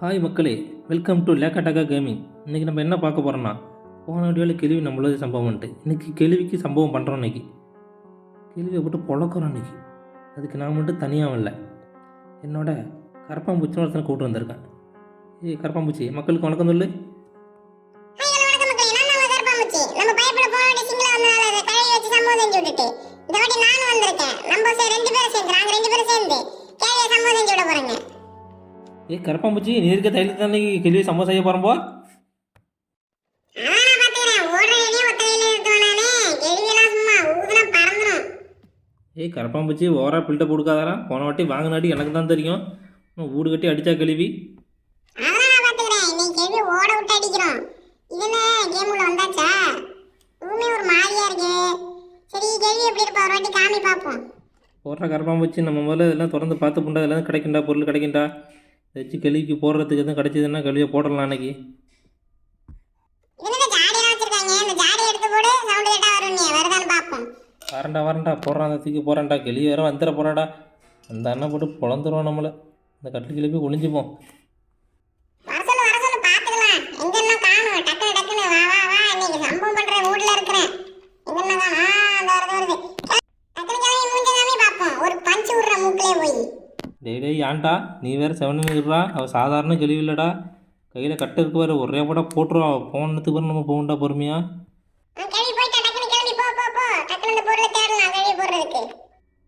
Hi மக்களே. Welcome to லேக்கா gaming இன்றைக்கி நம்ம என்ன பார்க்க போகிறோம்னா போன வீடியோவில் கேள்வி நம்மளது சம்பவம்ன்ட்டு இன்றைக்கி கேள்விக்கு சம்பவம் பண்ணுறோம் இன்றைக்கி கேள்வியை போட்டு பொழக்கிறோம் இன்றைக்கி அதுக்கு நான் மட்டும் தனியாக இல்லை. என்னோட கரப்பாம்பூச்சி ஒருத்தனை கூப்பிட்டு வந்திருக்கேன். ஏய் கரப்பாம்பூச்சி மக்களுக்கு வணக்கம் சொல்லு. நம்ம இந்த வாட்டி நானும் வந்திருக்கேன். நம்ம ரெண்டு பேரும் சேர்ந்து நாங்கள் ரெண்டு பேரும் சேர்ந்து கேள்வியை சம்பவம் செஞ்சு விட போகிறேங்க எண்ணெய் ஒத்த கையில நிறுத்துவானே கேள்வியெல்லாம் சும்மா ஊதுனா பறந்துடும் ஏய் கரப்பாம்பூச்சி ஓவராக பில்ட்டை கொடுக்காதாரா போன வாட்டி வாங்கினாடி எனக்கு தான் தெரியும். வீடு கட்டி அடித்தா பார்ப்போம் போடுற கரப்பாம்பூச்சி நம்ம முதல்ல இதெல்லாம் திறந்து பார்த்து புண்டா இதெல்லாம் கிடைக்குண்டா? பொருள் கிடைக்குண்டா? இதை வச்சு கேள்விக்கு போடுறதுக்கு எதுவும் கிடைச்சதுன்னா கேள்வியை போடலாம் அன்னைக்கு. வரண்டா வரண்டா. போடுறான் அந்த தூக்கி போகிறான்டா கிளி வேற வந்துட போகிறாடா அந்த அண்ணன் போட்டு பொழந்துருவோம் நம்மளை. இந்த கட்டு கிளப்பி ஒளிஞ்சுப்போம் வர சொல்லு வர சொல்லு பாத்துக்கலாம் எங்கெல்லாம் காணும் டக்குனு டக்குனு வா வா வா இன்னைக்கு சம்பவம் பண்ற மூட்ல இருக்கிறேன் எங்கெல்லாம் காணும் ஆ அந்த வருது வருது டக்குனு கிளம்பி மூஞ்ச காமி பார்ப்போம் ஒரு பஞ்சு விடுற மூக்கிலே போய் டேய் டேய் ஏன்டா நீ வேறு செவனு இருறா அவள் சாதாரண கிளவி இல்லைடா கையில் கட்ட இருக்கு வேறு ஒரே கூட போட்டுருவா போனதுக்கு பிறகு நம்ம போகண்டா பொறுமையாக கழுவி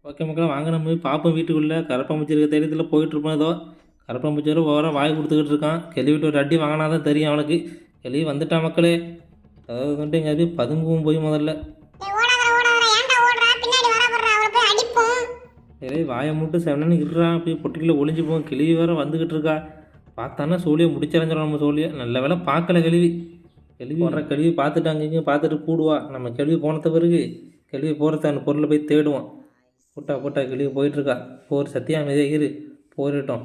ஓகே மக்களே வாங்க நம்ம போய் பார்ப்போம் வீட்டுக்குள்ளே. கரப்பாம்பூச்சி இருக்க தைரியத்தில் போயிட்டுருப்போம் ஏதோ. கரப்பாம்பூச்சி வர ஓவராக வாய் கொடுத்துக்கிட்டு இருக்கான். கிளவிட்டு ஒரு அடி வாங்கினா தான் தெரியும் அவனுக்கு. கிளவி வந்துட்டான் மக்களே. அதாவது வந்துட்டு எங்கே போய் பதுங்குவோம் போய் முதல்ல. சரி வாயை மட்டும் செவனன்னு இருறான் போய் பொட்டிக்கில் ஒளிஞ்சு போவோம் கிளவி வேற வந்துக்கிட்டு இருக்கா. பார்த்தானா சோழியை முடிச்சிடஞ்சிடும் நம்ம சோழியை. நல்ல வேலை பார்க்கல கிளவி கிளவி வர்ற கழுவி பார்த்துட்டு அங்கேயும் பார்த்துட்டு கூடுவா. நம்ம கிளவி போனத பிறகு கிளவி போகிறத அந்த பொருளை போய் தேடுவோம் போட்டா போட்டா கிளவி போயிட்டுருக்கா. போர் சத்தியா அமைதியாக இரு. போரிட்டோம்.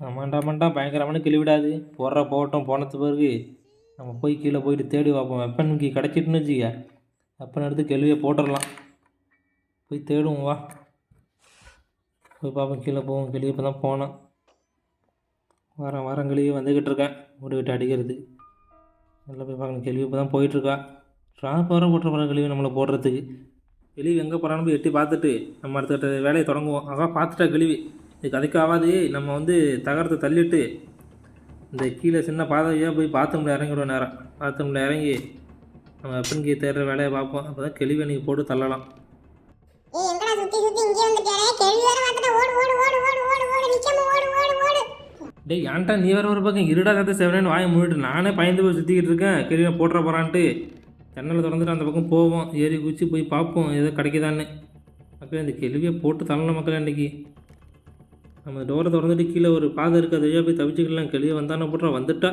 ஆமாண்டா ஆமாண்டா. பயங்கரமான கிளவிடாது போடுற போகட்டும் போனது பிறகு நம்ம போய் கீழே போயிட்டு தேடி பார்ப்போம். வெப்பனுக்கு கிடச்சிட்டுன்னு வச்சுக்க. வெப்பன் எடுத்து கேள்வியை போட்டுடலாம். போய் தேடுவோம் வா. போய் பார்ப்போம் கீழே போவோம். கிளியை இப்போ தான் போனோம். வரேன் வரேன் கிளியே வந்துக்கிட்டு இருக்கேன். ஓடி விட்டு அடிக்கிறது நல்லா போய் பார்க்கணும். கேள்வி இப்போ தான் போயிட்டுருக்கா. ட்ராப் வர போட்டுற போகிற கிளியை நம்மளை போடுறதுக்கு. வெளியே எங்கே போகிறான்னு போய் எட்டி பார்த்துட்டு நம்ம அடுத்த வேலையை தொடங்குவோம். அதான் பார்த்துட்டா கிழிவு. இது கதைக்கு ஆகாது நம்ம வந்து தகரத்தை தள்ளிட்டு இந்த கீழே சின்ன பாதையாக போய் பாத்ரூமில் இறங்கிடுவோம் நேரம் பாத்ரூமில் இறங்கி நம்ம வெப்பன்கி தேடுற வேலையை பார்ப்போம். அப்போ தான் கிளிவை நீங்கள் போட்டு தள்ளலாம். கேள்வி டேய் ஏன்டா நீ வேற ஒரு பக்கம் இருடா கதை செவனேன்னு வாயை மூடிட்டு. நானே பயந்து போய் சுற்றிக்கிட்டு இருக்கேன். கிளியை போட்டுற போகிறான்ட்டு ஜன்னலை திறந்துட்டு அந்த பக்கம் போவோம். ஏறி குச்சி போய் பார்ப்போம். ஏதோ கிடைக்குதான்னு. மக்களே இந்த கேள்வியை போட்டு தள்ளலாம் மக்களே அன்றைக்கி நம்ம டோரை திறந்துட்டு கீழே ஒரு பாதை இருக்குது அதை போய் தவிச்சுக்கலாம். கிளியை வந்தானே போட்டுறா வந்துட்டா.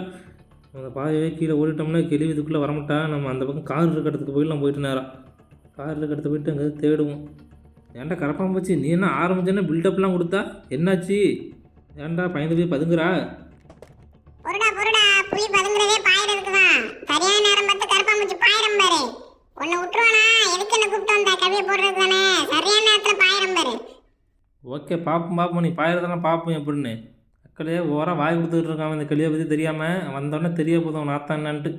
அந்த பாதையே கீழே ஓடிட்டோம்னா கிளி இதுக்குள்ளே வரமாட்டா. நம்ம அந்த பக்கம் கார் இருக்க இடத்துக்கு போயிடலாம் போயிட்டு நேரம் கார் இருக்க இடத்துக்கு போயிட்டு அங்கே தேடுவோம். ஏன்டா கரப்பாம்பூச்சி நீ என்ன ஆரம்பிச்சேன்னா பில்டப்லாம் கொடுத்தா? என்னாச்சு? ஏன்டா பயந்து போய் பதுங்குறா? பொருடா பொருடா புலி பதுங்குறதே பாயிரதுக்கு தான் சரியான நேரம் பார்த்து கருப்பாம்பூச்சி பாயிரம் பாரு. உன்னை விட்டுருவானா? எதுக்கு என்ன கூப்பிட்டு வந்தா? கவியை போடுறது தானே? சரியான நேரத்தில் பாயிரம் பாரு. ஓகே பார்ப்போம் பார்ப்போம் நீ பாயிரத்தெல்லாம் பார்ப்போம் எப்படின்னு. அக்களையே ஓரம் வாய் கொடுத்துக்கிட்டு இருக்கான் இந்த கிளியை பற்றி தெரியாமல் வந்தோடனே தெரிய போதும் நாத்தான் என்னான்ட்டு.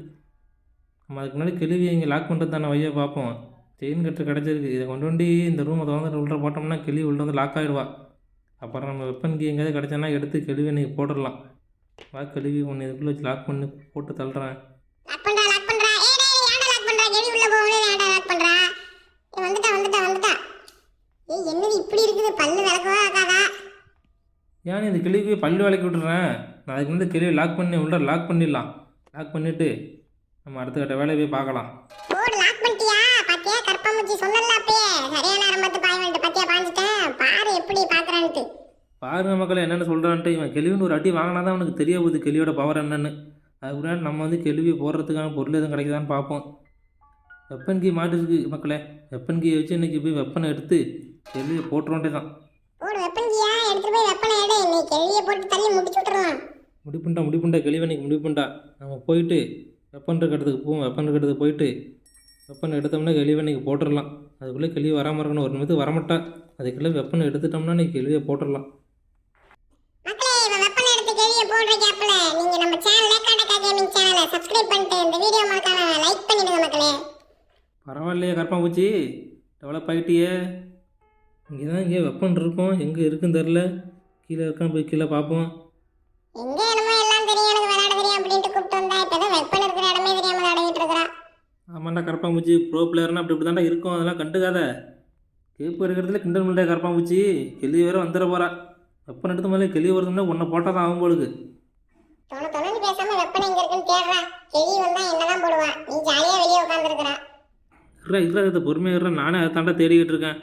நம்ம அதுக்கு முன்னாடி கிளியை இங்கே லாக் பண்ணுறது தானே வைய பார்ப்போம் செயின் கட்டு கிடச்சிருக்கு. இதை கொண்டு வண்டி இந்த ரூமை திறந்து உள்ளே போட்டோம்னா கிளி உள்ளே வந்து லாக் ஆகிடுவா அப்புறம் நம்ம வெப்பன் கீ எங்கேயாவது கிடச்சோன்னா எடுத்து கழுவி நீங்கள் போட்டுடலாம். வா கழுவி ஒன்று இதுக்குள்ளே வச்சு லாக் பண்ணி போட்டு தள்ளுறேன் லாக் பண்றா லாக் பண்றா ஏய் டேய் ஏன்டா லாக் பண்றா கெடி உள்ள போகணும் ஏன்டா லாக் பண்றா ஏய் வந்துட்டா வந்துட்டா வந்துட்டா ஏய் என்னது இப்படி இருக்குது பல்லு விளக்கவா ஆகாதா ஏன் இந்த கிளிக்கு பல்லு விளக்கி விட்டுறேன்? நான் அதுக்கு வந்து கிளியை லாக் பண்ணி உள்ள லாக் பண்ணிடலாம். லாக் பண்ணிவிட்டு நம்ம அடுத்த கட்ட வேலையை போய் பார்க்கலாம். போடு லாக் பண்ணிட்டியா? பாத்தியா? கருப்பாம்பூச்சி சொன்னல அப்பயே சரியான நேரம் பார்த்து பாய் வந்துட்டு பாத்தியா? பாஞ்சிட்டேன். பாரு எப்படி பாக்குறான்ட்டு. பாருங்க மக்களே என்னென்னு சொல்கிறான்ட்டு இவன் கெளிவின்னு ஒரு அடி வாங்கினா தான் அவனுக்கு தெரிய போகுது கெளியோட பவர் என்னன்னு. அதுக்கு முன்னாடி நம்ம வந்து கெளிவி போடுறதுக்கான பொருள் எதுவும் கிடைக்குதான்னு பார்ப்போம். வெப்பன் கீ மாட்டுருக்கு மக்களே. வெப்பன் கீயை வச்சு இன்னைக்கு போய் வெப்பனை எடுத்து கெளியை போட்டுருவோண்டே தான் போடு வெப்பன்ஜியா எடுத்துட்டு போய் வெப்பனை எடு. நீ கேள்வியை போட்டு தள்ளி முடிச்சு விட்டுறலாம். முடிப்புண்டா முடிப்புண்டா கெளிவை இன்னைக்கு முடிப்புண்டா. நம்ம போயிட்டு வெப்பன் இருக்க இடத்துக்கு போவோம். வெப்பன் இருக்க இடத்துக்கு போயிட்டு வெப்பன் எடுத்தோம்னா கெளிவை இன்னைக்கு போட்டுடலாம் அதுக்குள்ளே கெளிவு வராமல் இருக்கணும். ஒரு நிமிஷத்துக்கு வரமாட்டா. அதுக்குள்ளே வெப்பன் எடுத்துட்டோம்னா இன்னைக்கு கெளிவை போட்டுடலாம் எடுத்து பரவாயில்லையே கரப்பாம்பூச்சி. டெவலப் ஆகிட்டியே இங்கே தான் இங்கே வெப்பன் இருக்கும். எங்கே இருக்குன்னு தெரில கீழே இருக்கான்னு போய் கீழே பார்ப்போம். எங்க என்னமோ எல்லாம் தெரியும். எனக்கு விளையாட தெரியும் அப்படின்ட்டு கூப்பிட்டு வந்தா இப்பதான் வெப்பன் இருக்கிற இடமே தெரியாம விளையாடிட்டு ஆமாண்டா கரப்பாம்பூச்சி ப்ரோ பிளேயர்னா அப்படி இப்படி தாண்டா இருக்கும். அதெல்லாம் கண்டுக்காத. கேப்பு இருக்கிறதுல கிண்டல் பண்ணிட்டே கரப்பாம்பூச்சி கெளி வேற வந்துட போறா. வெப்பன் எடுத்த மாதிரி கெளி வருதுன்னா உன்னை போட்டால் தான் ஆகும் போலுக்கு. தொண தொணன்னு பேசாம வெப்பன் எங்க இருக்குன்னு தேடுறா. கேள்வி வந்தா என்னதான் போடுவா. நீ ஜாலியா வெளியே உட்காந்துருக்கிறா இருறா இருறா இதை பொறுமையாக இருறா நானே அதை தாண்டா தேடிக்கிட்டு இருக்கேன்.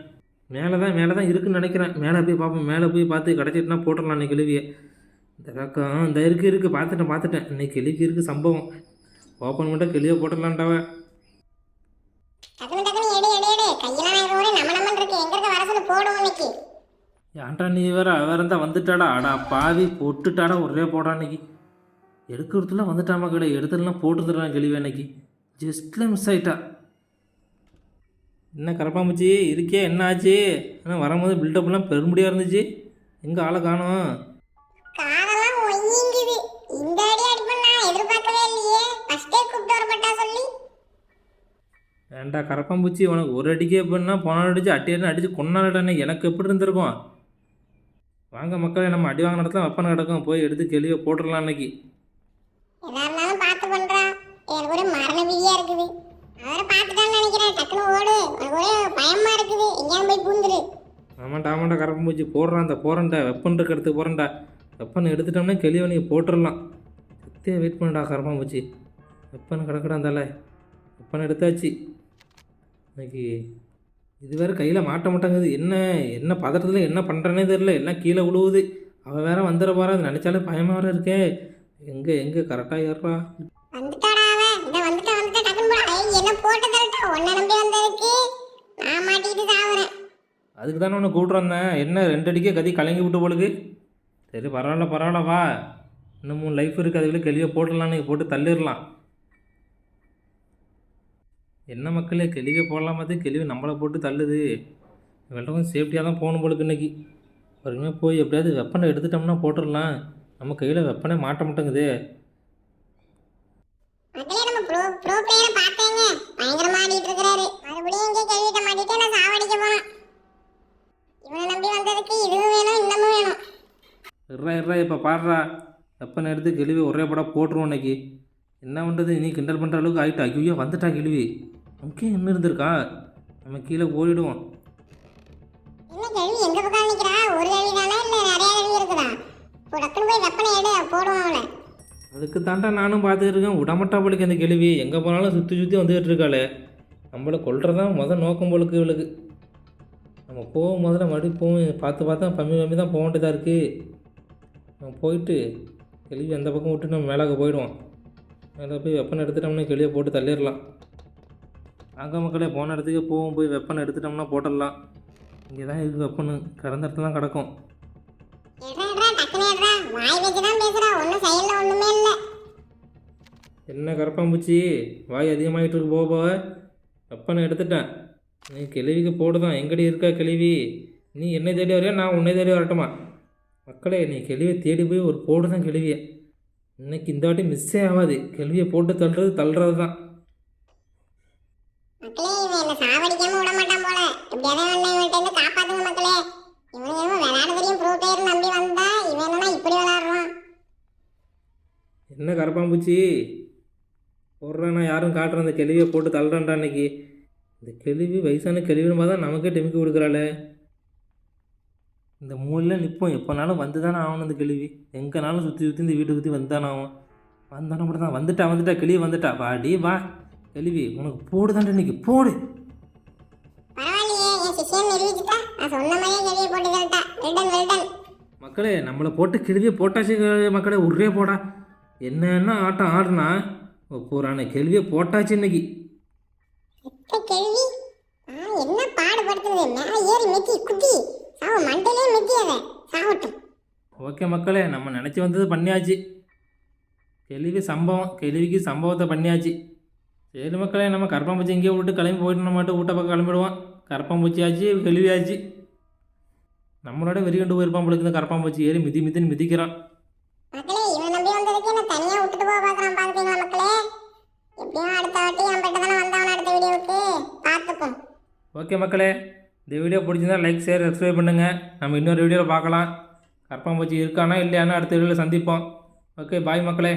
மேலே தான் மேலே தான் இருக்குன்னு நினைக்கிறேன். மேலே போய் பார்ப்போம். மேலே போய் பார்த்து கிடச்சிட்டுனா போட்டுடலாம் இன்னைக்கு கெழுவியை. இந்த காக்கம் இந்த இருக்குது இருக்குது பார்த்துட்டேன் பார்த்துட்டேன். இன்னைக்கு கெளிக்கு இருக்குது சம்பவம். ஓப்பன் மட்டும் கெளியை போட்டுடலான்டாவ. ஏன்டா நீ வேற வேற இருந்தா வந்துட்டாடா. அடா பாவி பொட்டுட்டாடா. ஒரே போடா இன்னைக்கு. எடுக்கிறதுல வந்துட்டாமா கடை எடுத்துலாம் போட்டுதுறான் கெளிவே இன்னைக்கு. ஜஸ்ட்டில் மிஸ் ஆயிட்டா. என்ன கரப்பாம்பூச்சி? இருக்கே என்ன ஆச்சு? ஆனால் வரும்போது பில்டப்லாம் பெரும்படியாக இருந்துச்சு. எங்கே ஆளை காணோம்? ஏன்டா கரப்பாம்பூச்சி உனக்கு ஒரு அடிக்கே எப்படின்னா போன அடிச்சு அட்டியான அடிச்சு கொண்டாடனே எனக்கு எப்படி இருந்திருக்கும்? வாங்க மக்களே நம்ம அடி வாங்கின இடத்துல வெப்பனை கிடக்கும். போய் எடுத்து கெளியை போட்டுடலாம் இன்னைக்கு. டக்குனு ஓடு. ஒரே பயமா இருக்குது. எங்கேயாவது போய் பூந்துரு. ஆமாண்டா ஆமாண்டா கரப்பாம்பூச்சி போடுறான் அந்த போகிறேன்டா வெப்பன் இருக்க இடத்துக்கு போகிறேன்டா வெப்பன் எடுத்துட்டோம்னா கெளியை நீங்கள் போட்டுடலாம் சத்தியாக வெயிட் பண்ணுடா கரப்பாம்பூச்சி வெப்பன் கிடக்கடா அந்தால வெப்பன் எடுத்தாச்சு. இன்னைக்கு இது வேறு கையில் மாட்ட மாட்டேங்குது. என்ன என்ன பதட்டத்தில் என்ன பண்ணுறனே தெரில எல்லாம் கீழே விழுவுது. அவள் வேற வந்துட போகிறா அது நினச்சாலே பயமாக இருக்கே. எங்கே எங்கே? கரெக்டாக ஏறுறா. என்ன போட்டு தரட்டா ஒன்ன நம்பி வந்திருக்கு நான் மாட்டிட்டு சாவறேன். அதுக்கு தானே உன்னை கூப்பிட்டு வந்தேன். என்ன ரெண்டு அடிக்கே கதி கலங்கி விட்டு போலுக்கு? சரி பரவாயில்ல பரவாயில்ல வா. இன்னமும் லைஃப் இருக்குது அதுக்குள்ளே கெளியை போட்டுடலாம் நீங்கள் போட்டு தள்ளிடலாம். என்ன மக்களே கெளிவை போடலாம் பார்த்து கெளிவை நம்மளை போட்டு தள்ளுது. வெள்ளம் சேஃப்டியாக தான் போகணும் போலுக்கு இன்னைக்கு. பொறுமையாக போய் எப்படியாவது வெப்பனை எடுத்துட்டோம்னா போட்டுடலாம். நம்ம கையில் வெப்பனே மாட்ட மாட்டேங்குது. நம்ம ப்ரோ ப்ரோ பிளேயரை பார்த்தேங்க. பயங்கரமா ஆடிட்டு இருக்கிறாரு. மறுபடியும் இங்கே கழுவிட்ட மாட்டிட்டு நான் சாவடிக்க போனேன். இவனை நம்பி வந்ததுக்கு இதுவும் வேணும் இன்னமும் வேணும். இறா இறா இப்போ பாடுறா. வெப்பனை எடுத்து கெளிவி ஒரே படம் போட்டுருவோம் இன்னைக்கு. என்ன பண்ணுறது நீ கிண்டல் பண்ணுற அளவுக்கு ஆகிட்டா ஐயோ வந்துட்டா கிழவி நமக்கே இன்னும் இருந்திருக்கா? நம்ம கீழே ஓடிடுவோம். என்ன கழுவி எங்க பக்கம் நிக்கிறா? ஒரு கழுவி தானே இல்ல நிறைய கழுவி இருக்குதா? இப்போ டக்குனு போய் வெப்பனை எடு போடுவோம் அவளை அதுக்கு தாண்டா நானும் பார்த்துட்டு இருக்கேன் விடமாட்டா போலுக்கு அந்த கேள்வி. எங்கே போனாலும் சுற்றி சுற்றி வந்துகிட்டு இருக்காளே நம்மளை கொள்றதான் முதல் நோக்கம் போலுக்கு இவளுக்கு. நம்ம போகும் முதல்ல மறுபடியும் போவோம் பார்த்து பார்த்தா பம்மி பம்மி தான் போக வேண்டியதாக இருக்குது நம்ம போயிட்டு கெளிவி அந்த பக்கம் விட்டு நம்ம மேலாக போயிடுவோம். மேலே போய் வெப்பன் எடுத்துட்டோம்னா கெளியை போட்டு தள்ளிடலாம். அங்கே மக்களே போன இடத்துக்கு போவோம். போய் வெப்பன் எடுத்துட்டோம்னா போட்டுடலாம். இங்கே தான் இருக்குது வெப்பன் கடந்த இடத்துல தான் கிடக்கும் எடுறா வாய் வச்சு தான் பேசுறா. ஒன்றும் செயல்ல ஒண்ணுமே இல்ல. என்ன கரப்பாம்பூச்சி வாய் அதிகமாகிட்டு இருக்கு போக போக. வெப்பனை எடுத்துட்டேன். நீ கிழவிக்கு போடுதான். எங்கடி இருக்கா கிழவி? நீ என்னை தேடி வரையா? நான் உன்னை தேடி வரட்டுமா? மக்களே நீ கிழவியை தேடி போய் ஒரு போடு தான் கிழவியை. இன்னைக்கு இந்த வாட்டி மிஸ்ஸே ஆகாது. கிழவியை போட்டு தள்ளுறது தள்ளுறது தான் மக்களே இவன் என்ன சாவடிக்காம விட மாட்டான் போல. எப்படியாவது இவனை இவன்கிட்ட இருந்து காப்பாத்துங்க மக்களே. இவனுக்கு என்னமோ விளையாட தெரியும். ப்ரோ நம்பி வந்தா இவன் என்னன்னா இப்படி விளையாடுறான் என்ன கரப்பாம்பூச்சி போடுறேன் யாரும் காட்டுறேன் அந்த கிழவியை போட்டு தள்ளுறேன்டா இன்னைக்கு இந்த கிழவி வயசான கிழவின்னு பார்த்தா நமக்கே டெமிக்கி கொடுக்குறாளே. இந்த மூலையில் நிற்போம் எப்போனாலும் வந்து தானே ஆகணும் இந்த கிழவி. எங்கேனாலும் சுற்றி சுற்றி இந்த வீட்டை சுற்றி வந்து தானே ஆகும். வந்தானே மட்டும் தான் வந்துட்டா வந்துட்டா கிழவி வந்துட்டா. வாடி வா. கிழவி உனக்கு போடு. தாண்டா இன்னைக்கு போடு மக்களே நம்மளை போட்டு கிழவியை போட்டாச்சு மக்களே ஒரே போடா. என்னென்ன ஆட்டம் ஆடுனா? போகிறானே கேள்வியை போட்டாச்சு இன்னைக்கு. எத்த கேள்வி? ஆ என்ன பாடுபடுத்துது மேலே ஏறி மெத்தி குத்தி சாவு மண்டையிலே மெத்தி அதை சாவட்டும் ஓகே மக்களே நம்ம நினச்சி வந்தது பண்ணியாச்சு. கேள்விக்கு சம்பவம் கேள்விக்கு சம்பவத்தை பண்ணியாச்சு. சரி மக்களே நம்ம கரப்பாம்பூச்சி இங்கேயே விட்டு கிளம்பி போயிட்டு நம்ம வீட்டை பக்கம் கிளம்பிடுவோம். கரப்பாம்பூச்சி ஆச்சு கேள்வியாச்சு நம்மளோட வெறிகண்டு போயிருப்பான் பொழுது கரப்பாம்பூச்சி ஏறி மிதி மிதின்னு மிதிக்கிறான் மக்களே இவன் நம்பி வந்ததுக்கு என்ன தனியா விட்டுட்டு போக பாக்குறான் பாக்குறீங்களா மக்களே எப்படியும் அடுத்த வாட்டி என் பெட்ட தானே வந்தவன் அடுத்த வீடியோவுக்கு பார்த்துப்போம் ஓகே மக்களே இந்த வீடியோ பிடிச்சிருந்தா லைக் ஷேர் சப்ஸ்கிரைப் பண்ணுங்கள் நம்ம இன்னொரு வீடியோவில் பார்க்கலாம். கரப்பாம்பூச்சி இருக்கானா இல்லையானா அடுத்த வீடியோவில் சந்திப்போம். ஓகே பாய் மக்களே.